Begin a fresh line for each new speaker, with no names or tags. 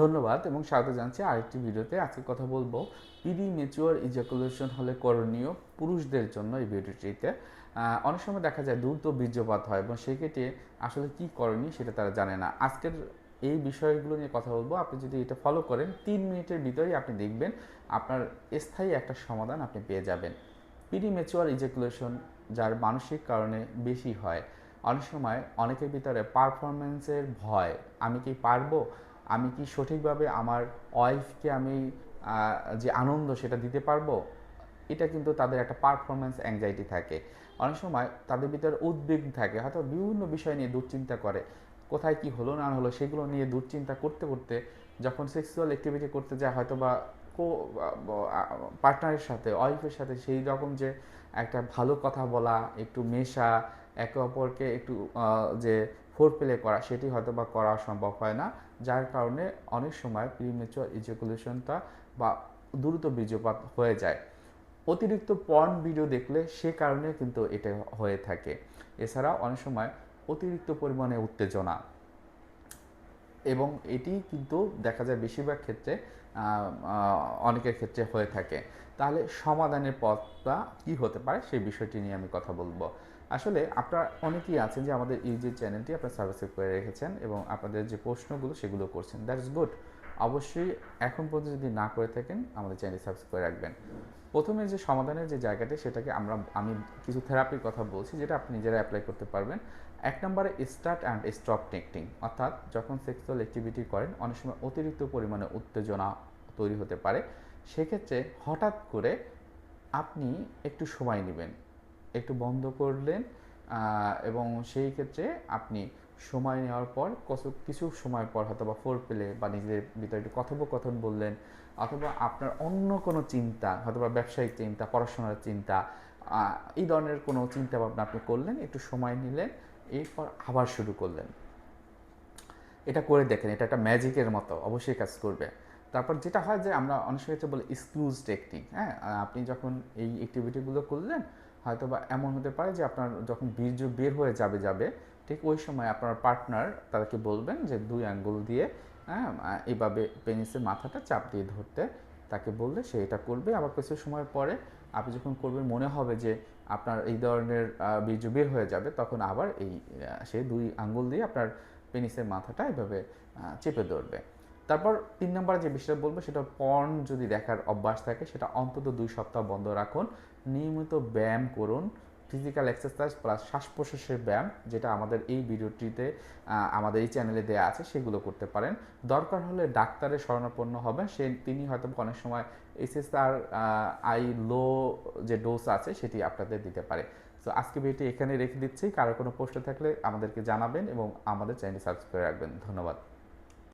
ধন্যবাদ এবং স্বাগত জানাচ্ছি আরেকটি ভিডিওতে। আজকে কথা বলব পিডি ম্যাচিওর ইজাকুলেশন হলে করণীয় পুরুষদের জন্য এই ভিডিওটিতে। অনেক সময় দেখা যায় দ্রুত বীর্যপাত হয় এবং সেক্ষেত্রে আসলে কি করণীয় সেটা তারা জানে না। আজকের এই বিষয়গুলো নিয়ে কথা বলব। আপনি যদি এটা ফলো করেন, তিন মিনিটের ভিতরেই আপনি দেখবেন আপনার স্থায়ী একটা সমাধান আপনি পেয়ে যাবেন। পিডি ম্যাচুয়ার ইজাকুলেশন যার মানসিক কারণে বেশি হয়। অনেক সময় অনেকের ভিতরে পারফরমেন্সের ভয়, আমি কি পারব? আমি কি সঠিকভাবে আমার ওয়াইফকে আমি যে আনন্দ সেটা দিতে পারব? এটা কিন্তু তাদের একটা পারফরমেন্স অ্যাংজাইটি থাকে। অনেক সময় তাদের ভিতরে উদ্বেগ থাকে, হয়তো বিভিন্ন বিষয় নিয়ে দুশ্চিন্তা করে। কোথায় কি হলো, না হলো, সেগুলো নিয়ে দুশ্চিন্তা করতে করতে যখন সেক্সুয়াল অ্যাক্টিভিটি করতে যায় হয়তো বা কো পার্টনারের সাথে ওয়াইফের সাথে সেই রকম যে একটা ভালো কথা বলা, একটু মেশা একে অপরকে একটু যে ফোর প্লে করা, সেটি হয়তো বা করা সম্ভব হয় না। যার কারণে অনেক সময় প্রিমেচুয়ার ইজাকুলেশনটা বা দ্রুত বীর্যপাত হয়ে যায়। অতিরিক্ত পর্ন ভিডিও দেখলে সে কারণে কিন্তু এটা হয়ে থাকে। এছাড়া অনেক সময় অতিরিক্ত পরিমাণে উত্তেজনা। এবং এটি কিন্তু দেখা যায় বেশিরভাগ ক্ষেত্রে অনেকের ক্ষেত্রে হয়ে থাকে। তাহলে সমাধানের পথটা কি হতে পারে, সেই বিষয়টি নিয়ে আমি কথা বলব। আসলে আপনারা অনেকেই আছেন যে আমাদের এই যে চ্যানেলটি আপনারা সাবস্ক্রাইব করে রেখেছেন এবং আপনাদের যে প্রশ্নগুলো সেগুলো করছেন দ্যাটস গুড অবশ্যই এখন পর্যন্ত যদি না করে থাকেন, আমাদের চ্যানেল সাবস্ক্রাইব করে রাখবেন। প্রথমে যে সমাধানের যে জায়গাটি, সেটাকে আমরা, আমি কিছু থেরাপির কথা বলছি, যেটা আপনি নিজেরা অ্যাপ্লাই করতে পারবেন। এক নম্বরে স্টার্ট অ্যান্ড স্টপ টেক্টিং অর্থাৎ যখন সেক্সুয়াল অ্যাক্টিভিটি করেন, অনেক সময় অতিরিক্ত পরিমাণে উত্তেজনা তৈরি হতে পারে। সেক্ষেত্রে হঠাৎ করে আপনি একটু সময় নেবেন। একটু বন্ধ করলেন এবং সেই ক্ষেত্রে আপনি সময় নেওয়ার পর কিছু সময় পর হয়তো বা ফোর পেলে বা নিজের ভিতরে একটু কথোপকথন বললেন, অথবা আপনার অন্য কোনো চিন্তা হয়তো বা ব্যবসায়িক চিন্তা, পড়াশোনার চিন্তা এই ধরনের কোনো চিন্তা ভাবনা আপনি করলেন, একটু সময় নিলেন, এরপর আবার শুরু করলেন। এটা করে দেখেন, এটা একটা ম্যাজিকের মতো, অবশ্যই কাজ করবে। তারপর যেটা হয় যে আমরা অনেক সময় বলে এক্সক্লুজ টেকনিক হ্যাঁ? আপনি যখন এই অ্যাক্টিভিটিগুলো করলেন হয়তো বা এমন হতে পারে যে আপনার যখন বীর্য বের হয়ে যাবে যাবে, ঠিক ওই সময় আপনার পার্টনার তাদেরকে বলবেন যে দুই আঙ্গুল দিয়ে হ্যাঁ এইভাবে পেনিসের মাথাটা চাপ দিয়ে ধরতে। তাকে বললে সে এটা করবে। আবার কিছু সময় পরে আপনি যখন করবেন, মনে হবে যে আপনার এই ধরনের বীর্য বের হয়ে যাবে, তখন আবার এই সে দুই আঙ্গুল দিয়ে আপনার পেনিসের মাথাটা এভাবে চেপে ধরবে। তারপর তিন নম্বরে যে বিষয়টা বলব, সেটা পর্ন যদি দেখার অভ্যাস থাকে, সেটা অন্তত দুই সপ্তাহ বন্ধ রাখুন। নিয়মিত ব্যায়াম করুন। ফিজিক্যাল এক্সারসাইজ প্লাস শ্বাস প্রশ্বাসের ব্যায়াম, যেটা আমাদের এই ভিডিওটিতে আমাদের এই চ্যানেলে দেওয়া আছে, সেগুলো করতে পারেন। দরকার হলে ডাক্তারের শরণাপন্ন হবেন। সে, তিনি হয়তো অনেক সময় এসএসআর আই লো যে ডোজ আছে, সেটি আপনাদের দিতে পারে। তো আজকে ভিডিওটি এখানে রেখে দিচ্ছি। কারও কোনো প্রশ্ন থাকলে আমাদেরকে জানাবেন এবং আমাদের চ্যানেল সাবস্ক্রাইব করে রাখবেন। ধন্যবাদ।